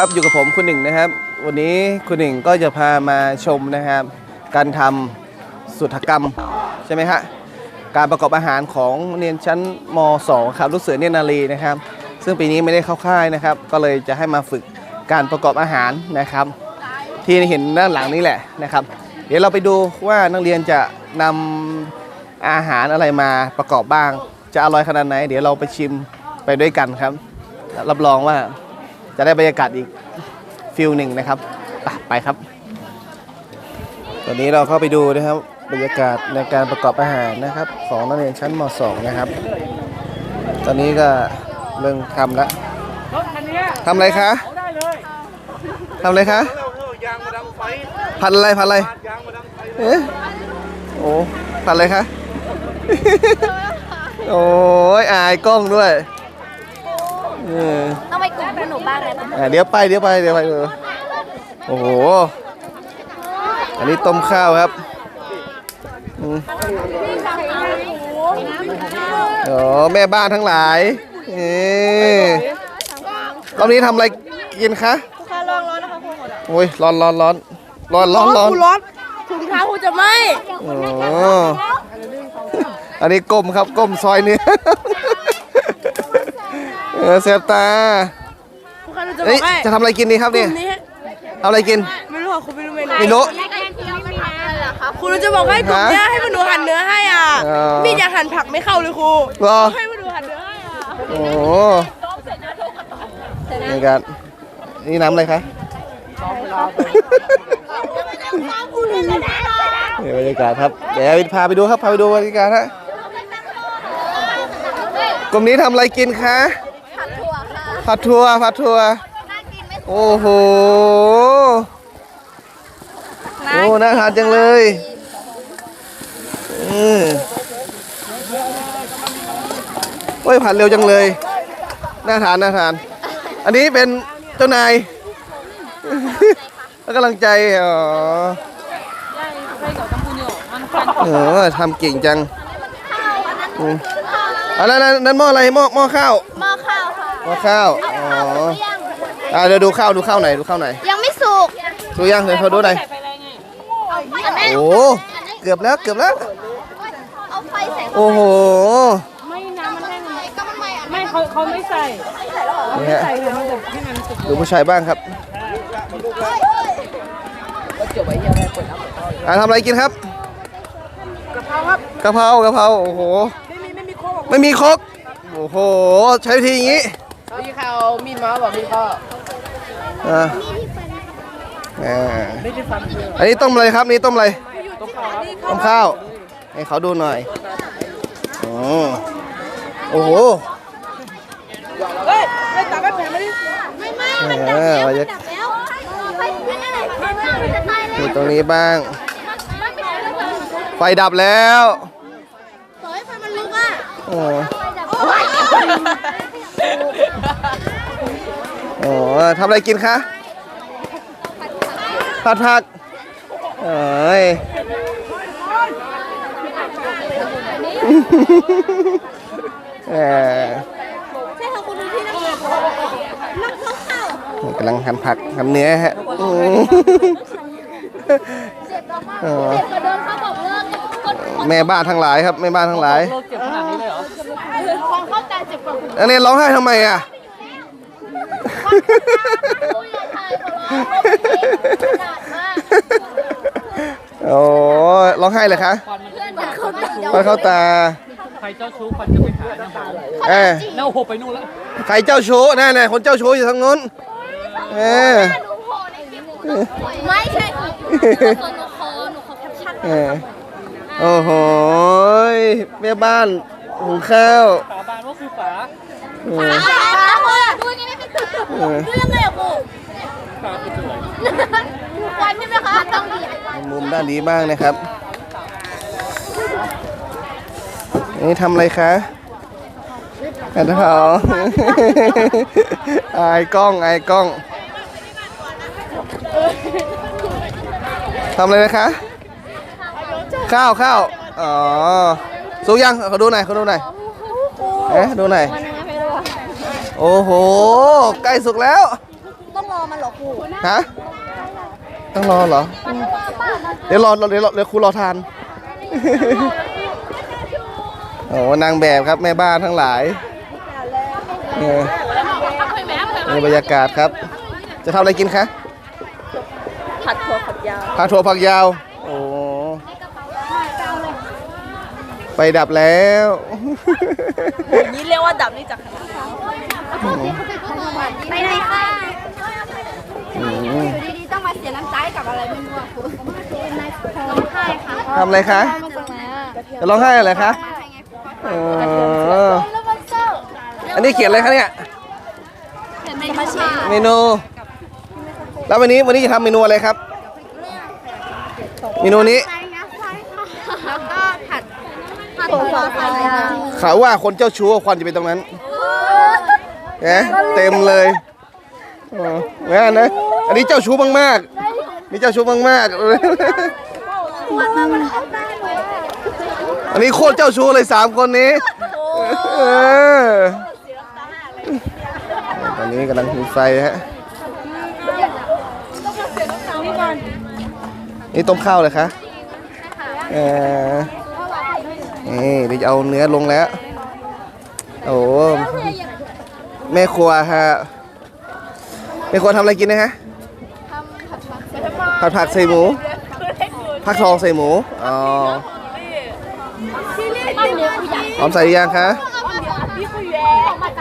ครับอยู่กับผมคุณหนึ่งนะครับ วันนี้คุณหนึ่งก็จะพามาชมนะครับ การทำสุทธกรรมใช่ไหมฮะการประกอบอาหารของเรียนชั้นม .2 ครับลูกเสือเนตรนารีนะครับ ซึ่งปีนี้ไม่ได้เข้าค่ายนะครับ ก็เลยจะให้มาฝึกการประกอบอาหารนะครับ ที่เห็นด้านหลังนี้แหละนะครับ เดี๋ยวเราไปดูว่านักเรียนจะนำอาหารอะไรมาประกอบบ้าง จะอร่อยขนาดไหน เดี๋ยวเราไปชิมไปด้วยกันครับ รับรองว่า จะได้บรรยากาศอีกฟิลหนึ่งนะครับไปครับ ตอนนี้เราเข้าไปดูนะครับบรรยากาศในการประกอบอาหารนะครับ ของนักเรียนชั้นม .2 นะครับ ตอนนี้ก็เริ่มทำแล้วทำอะไรคะทำอะไรคะพันอะไรพันอะไรเอ๊ะโอ้พันอะไรคะโอ้ยอายกล้องด้วย เออต้องไปกลุ่มพวกหนูบ้างเลยปะอะเดี๋ยวไปเดี๋ยวไปเดี๋ยวไปเออโอ้โห อันนี้ต้มข้าวครับอืมอ๋อแม่บ้านทั้งหลายเอ๊รอบนี้ทำอะไรกินคะค่ะลองร้อนนะคะคุณหมดโอ้ยร้อนร้อนร้อนร้อนร้อนร้อนร้อนถุงเท้าคุณจะไหมอ๋ออันนี้ก้มครับก้มซอยเนื้อเออเสียบตาคุณค่ะเราจะบเอ้อยกให้จะทำอะไรกินดีครับกเนี่ยลุ่มนี้ทำอะไรกิน ไม่รู้ค่ะคุณไม่รู้เมนูไม่รู้ คุณจะบอกให้กลุ่มเนี้ยให้พวกหนูหั่นเนื้อให้อะอ๋อพี่อยากหั่นผักไม่เข้าเลยครูรอให้พวกหนูหั่นเนื้อให้อะโอ้โหนี่กันนี่น้ำอะไรคะนี่บรรยากาศครับเดี๋ยวพาไปดูครับพาไปดูบรรยากาศฮะกลุ่มนี้ทำอะไรกินคะ ผัดถั่วผัดถั่วโอ้โหโอ้น่าทานจังเลยอืมโอ้ยผัดเร็วจังเลย น่าทานน่าทาน อันนี้เป็นเจ้านายแล้วกำลังใจอ๋อเออทำเก่งจังอืมอันนั้นนั้นนั้นหม้ออะไรหม้อหม้อข้าว หม้อข้าวค่ะหม้อข้าว อ๋ออ่าเดี๋ยวดูข้าวดูข้าวไหนอยดูข้าวไหนอยยังไม่สุกดูยังเดี๋ยวเขาดูหน่อยโอ้โหเกือบแล้วเกือบแล้ว เอาไฟใส่โอ้โห ไม่น้ำมันแห้งไหมก็มันไม่อะไม่เขาเขาไม่ใส่นี่ฮะใส่ค่ะมันจะให้มันสุกดูผู้ชายบ้างครับอ่าทำอะไรกินครับ กะเพราครับกะเพรากะเพรา โอ้โห ไม่มีไม่มีโคกไม่มีครกโอ้โห ใช้วิธีอย่างนี้ พี่เขามีดมาบอกพี่พ่ออ่าอ่าไม่ได้ฟันเลยอันนี้ต้มอะไรครับนี่ต้มอะไรต้มข้าว ให้เขาดูหน่อยอ๋อโอ้โหเฮ้ยไม่ตัดไม่แผลไม่ได้ไม่ไม่มันดับเออแล้วเรามันจะดับแล้วไฟอันนั้นแหละมันจะตายแล้วดูตรงนี้บ้าง มันไม่ได้แล้วค่ะไฟดับแล้วเฮ้ยไฟมันลุกอะโอ้ ไฟดับ โหทำอะไรกินคะผัดผักเอ้ยเออใช่ค่ะคุณดูที่นักนักข้าวกำลังหั่นผักหั่นเนื้อฮะอืมเออเด็กกระโดดเขาบอกเลิกคนแม่บ้านทั้งหลายครับแม่บ้านทั้งหลายโลกเจ็บขนาดนี้เลยเหรอของเข้าใจเจ็บกว่าคุณอันนี้ร้องไห้ทำไมอะ ผู้ใหญ่ไทยของเราขนาดมากโอ้ร้องไห้เลยคะควันมันจะเพื่อนคนเดียวควันเข้าตา ใครเจ้าชู้ควันจะไปหาน้ำหอมเออน้าโหไปนู่นแล้วใครเจ้าชู้นั่นน่ะคนเจ้าชู้อยู่ทางนู้น เออ หนูโผล่ในคลิปหนูไม่ใช่หนูขอหนูขอหนูขอแคปชั่นเออ โอ้โหแม่บ้านหุงข้าวฝาบานว่าคือฝา เออฝาฝาพ่อดูนี่ไม่เป็นดูยังไงอะครูฝาคือสวยควันใช่ไหมคะต้องดีมุมด้านนี้บ้างนะครับอันนี่ทำอะไรคะอันเทาอายกล้องอายกล้องทำอะไรนะคะ ข้าวข้าวอ๋อสุกยังเขาดูหน่อยเขาดูหน่อยเอ๊ะดูหน่อย โอ้โห ใกล้สุกแล้ว ต้องรอเหรอครูฮะ ต้องรอเหรอ เดี๋ยวรอเดี๋ยวรอเดี๋ยวครูรอทาน โอ้นางแบบครับแม่บ้านทั้งหลายเออนี่บรรยากาศครับ จะทำอะไรกินคะ ผัดถั่วฝักยาวผักถั่วผักยาว โอ้ไปดับแล้วอย่างนี้เรียกว่าดับนี่จากขนาด ไปไหนค่ะอืมอยู่ดีๆต้องมาเสียน้ำใจกับอะไรไม่รู้อะครูร้องไห้ค่ะทำอะไรคะมาจากไหนอะจะร้องไห้อะไรคะเออแล้วมันเศร้าอันนี้เขียนอะไรคะเนี่ยเป็นธรรมชาติเมนู แล้ววันนี้วันนี้จะทำเมนูอะไรครับ เมนูนี้ใช่นะใช่ค่ะแล้วก็ผัดผัดถั่วฝักยาวเขาว่าคนเจ้าชู้ควันจะเป็นตรงนั้น เอ๊ะเต็มเลยอ๋องั้นนะ อันนี้เจ้าชู้มากๆนี่เจ้าชู้มากๆอันนี้โคตรเจ้าชู้เลยสามคนนี้เออตอนนี้กำลังหิงไฟฮะ นี่ต้มข้าวเลยคะเออนี่เดี๋ยวจะเอาเนื้อลงแล้ว โอ้ แม่ครัวฮะแม่ครัวทำอะไรกินนะฮะผัดผักใส่หมูผักทองใส่หมูอ๋อบ้านเลี้ยงผู้ใหญ่หอมใส่หรือยังคะ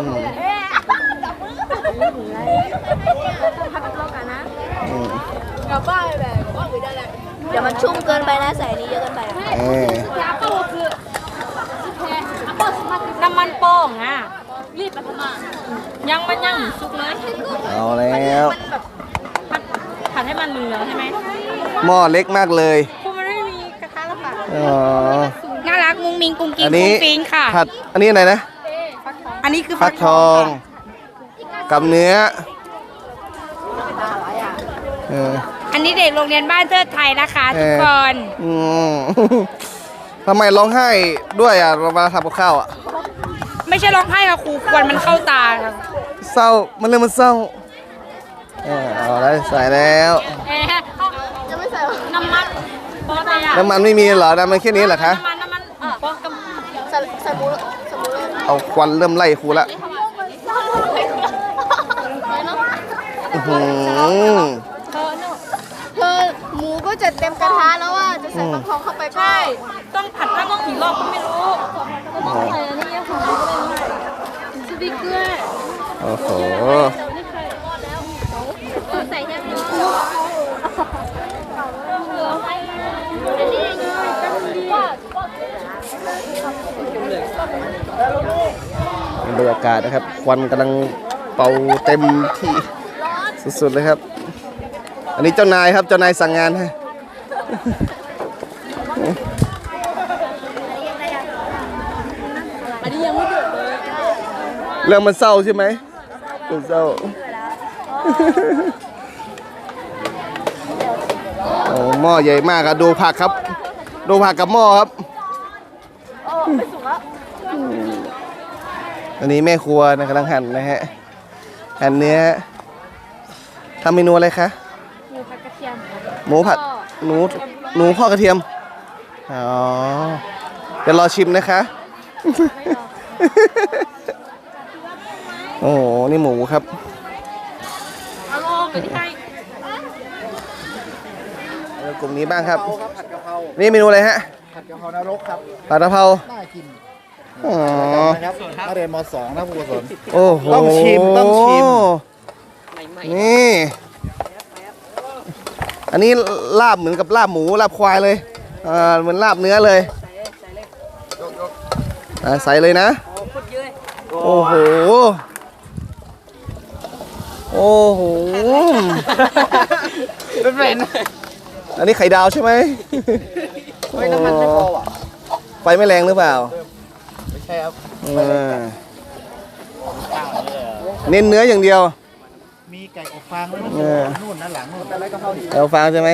อืมอืม เดี๋ยวมันชุ่มเกินไปนะใส่นี้เยอะเกินไป เออ น้ำมันโป่งอะ รีบไปทำไม ยังมันยังสุกเลยเอาแล้วผัดให้มันเหลืองใช่ไหมหม้อเล็กมากเลยครูมันไม่มีกระทะแล้วค่ะอ๋อน่ารักมุ้งมิงกุ้งกิ้อังนนี้กุ้งฟิงค่ะ ผัดอันนี้อะไรนะ อันนี้คือฟักทองกับเนื้อเอออันนี้เด็กโรงเรียนบ้านเทิดไทยนะคะทุกคนอืมทำไมร้องไห้ด้วยอะเวลาทำกับข้าวอะ ไม่ใช่ร้องไห้ค่ะครูควนมันเข้าตาค่ะ เศร้า มันเรื่องมันเศร้าเออเอาแล้วใส่แล้ว เอ๊ะจะไม่ใส่น้ำมันปกติอะน้ำมันไม่มีเหรอ น้ำมันแค่นี้เหรอคะ น้ำมันน้ำมันเออปกติใส่ใส่หมูใส่หมูเอาควันเริ่มไล่ครูละอื้อหือเธอหมูก็จะเต็มกระทะแล้วว่าจะใส่ฟักทองเข้าไปก็ใช่ต้องผัดข้าวต้องกี่รอบก็ไม่รู้ใส่อันนี้ค่ะสติ๊กเกอร์ โอ้โหบรรยากาศนะครับ ควันกำลังเป่าเต็มที่สุดๆเลยครับ อันนี้เจ้านายครับ เจ้านายสั่งงานให้เรื่องมันเศร้าใช่ไหม มันเศร้าโอ้หม้อใหญ่มากครับดูผักครับ ดูผักกับหม้อครับอันนี้แม่ครัวนะกำลังหั่นนะฮะหั่นเนื้อทำเมนูอะไรคะหมูผัดกระเทียมหมูผัดหนูหนูพ่อกระเทียมอ๋อเดี๋ยวรอชิมนะคะ โอ้โหนี่หมูครับเอาลงไปที่ใกล้แล้วกลุ่มนี้บ้างครับนี่เมนูอะไรฮะผัดกะเพรานรกครับผัดกะเพราน่ากินอ๋อนะครับนักเรียนม .2 นะผู้กุศล โอ้โหต้องชิมต้องชิมนี่ อันนี้ลาบเหมือนกับลาบหมูลาบควายเลยอ่าเหมือนลาบเนื้อเลยอ่าใส่เลยนะโอ้โหโอ้โหเป็นเป็นอันนี้ไข่ดาวใช่ไหมไม่น้ำมันไม่พอว่ะไฟไม่แรงหรือเปล่า ไม่ใช่ครับอ่าเน้นเนื้ออย่างเดียว มีไก่อบฟางด้วยนะเออนู่นนะหลังนู่นอะไรกะเพราดีเอาฟางใช่ไหม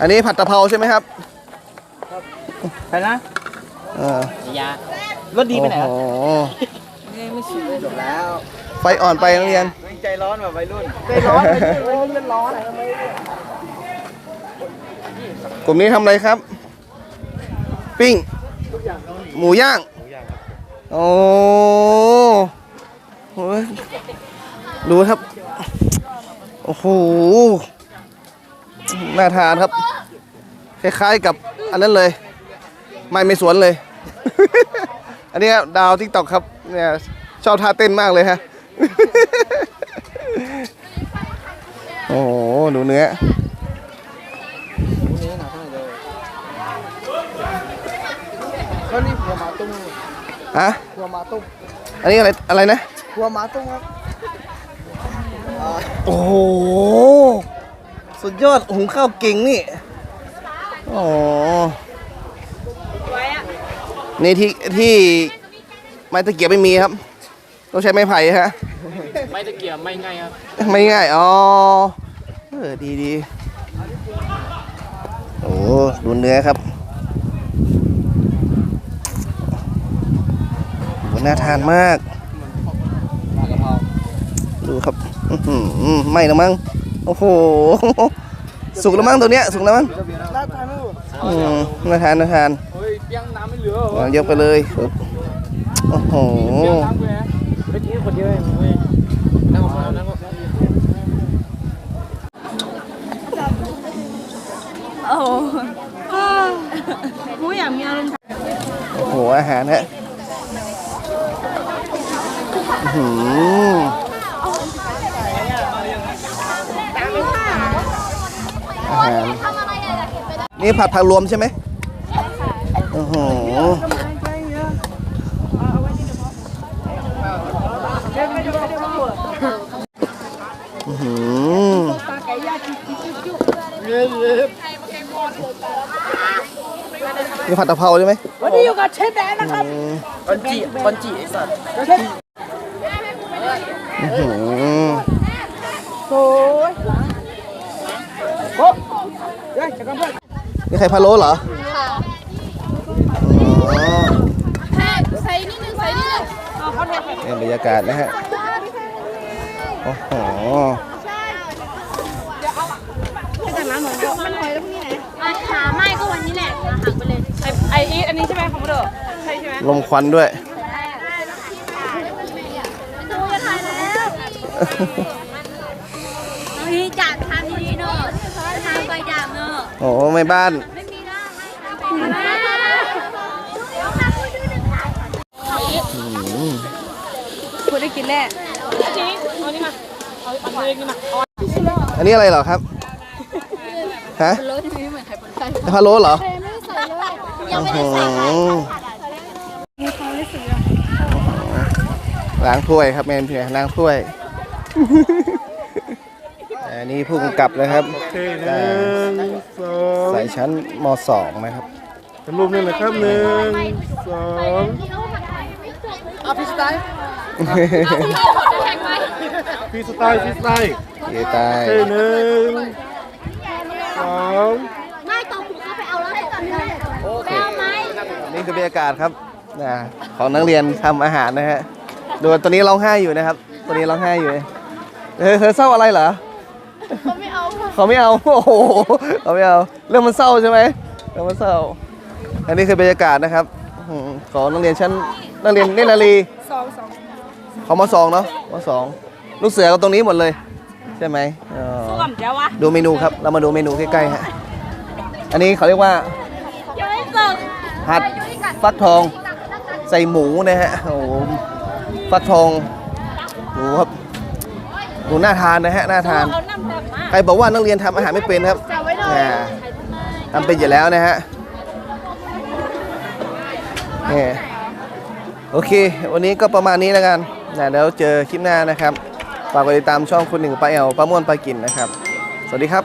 อันนี้ผัดตะเภาใช่ไหมครับไปนะอ่ายารถดีไปไหนโอ้โหจบแล้ว ไฟอ่อนไปนักเรียนไใจร้อนแบบวัยรุ่น ใจร้อนวัยรุ่นเป็นร้อนกลุ่มนี้ทำอะไรครับ ปิ้ง หมูย่าง โอ้โหดูครับ โอ้โห น่าทานครับ คล้ายๆกับอันนั้นเลย ไม่ไม่สวนเลย อันนี้ครับดาวทิกตอกครับ เนี่ยชอบท่าเต้นมากเลยฮะ โอ้โหดูเนื้อก็นี่หัวหมาตุ้มฮะหัวหมาตุ้มอันนี้อะไรอะไรนะหัวหมาตุ้มครับโอ้โหสุดยอดหุงข้าวเก่งนี่โอ้นี่ที่ที่ไม้ตะเกียบไม่มีครับ ต้องใช้ไม้ไผ่ฮะ ไม่ตะเกียบไม่ง่ายครับ ไม่ง่าย อ๋อ เออ ดีดีโอ้ดูเนื้อครับโหน่าทานมาก ดูครับอื้อหือไม่แล้วมั้ง โอ้โห สุกแล้วมั้งตัวเนี้ย สุกแล้วมั้งน่าทานไหมลูกอืมน่าทานน่าทานเฮ้ยเปียงน้ำไม่เหลือเหรอเอายกไปเลยปึ๊บโอ้โห เปียงน้ำเลยเมื่อกี้คนเดียวเองเว้ยนั่งก่อนนั่งก่อนโอ้โหหมูอยากมีอารมณ์โอ้โหอาหารฮะอื้อหืออาหารทำอะไรอะอยากเห็นไปได้นี่ผัดผักรวมใช่ไหมโอ้โหอื้อหือ นี่ผัดกะเพราใช่ไหม วันนี้อยู่กับเชฟแดนนะครับคอนจิคอนจิไอสัตว์อื้อหือโอ้ยโอ้เฮ้ยจักรพรรดินี่ไข่พะโล้เหรอ ค่ะอ๋อแม่ใส่นิดนึงใส่นิดนึงนี่บรรยากาศนะฮะ โอ้โหอันหาไม่ก็วันนี้แหละหาหักไปเลย ไอไออีทอันนี้ใช่ไหมของเด้อใช่ใช่ไหมลมควันด้วยดูจะทานแล้วนี่จัดทานดีๆเนอะทานไปดาบเนอะโอ้ไม่บ้าน ไม่มีหน้าให้ทานไปเอาค่ะคุยด้วยหนึ่งค่ะคุณได้กินแน่จริงเอานี่มา เอาเอาเล็กนี่มาเอาอันนี้อะไรเหรอครับ ฮะรสที่ไม่เหมือนไข่ปนไก่พะโล้เหรอ อ้ไม่โหได้ใส่ไข่ล้างถ้วยครับแมนเพียล้างถ้วย อันนี้ผู้กำกับนะครับหนึ่งสองสายชั้นม .2 นะครับทำรูปนี่เลยครับหนึ่งสองเอาพิสไตล์ฟีสไตล์ฟีสไตล์เยตายโอเคหนึ่งสอง ไม่ตอนผมก็ไปเอาแล้วตอนนี้ไปเอาไหม นี่ คือบรรยากาศครับนะของนักเรียนทำอาหารนะฮะดูตัวนี้ร้องไห้อยู่นะครับ ตัวนี้ร้องไห้อยู่เธอเธอเศร้าอะไรเหรอเขาไม่เอาค่ะเขาไม่เอาโอ้โหเขาไม่เอาเรื่องมันเศร้าใช่ไหมเรื่องมันเศร้า อันนี้คือบรรยากาศนะครับอืมของนักเรียนชั้นนักเรียนเนตรนารีสองสองของมสองเนาะมสองลูกเสือก็ตรงนี้หมดเลยใช่ไหมอ๋อส้วมเดี๋ยววะดูเมนูครับ เรามาดูเมนูใกล้ๆฮะ อันนี้เขาเรียกว่า ยังไม่เสิร์ฟ ผัด ฟักทองใส่หมูนะฮะโอ้โหฟักทองดูครับดูน่าทานนะฮะน่าทานเอาน้ำแบบมาใครบอกว่านักเรียนทำอาหารไม่เป็นครับอ่าทำเป็นอยู่แล้วนะฮะนี่โอเค วันนี้ก็ประมาณนี้แล้วกันนะเดี๋ยวเจอคลิปหน้านะครับฝากกดติดตามช่องคุณหนึ่งปลาแอลปลาม่วนปลากินนะครับ สวัสดีครับ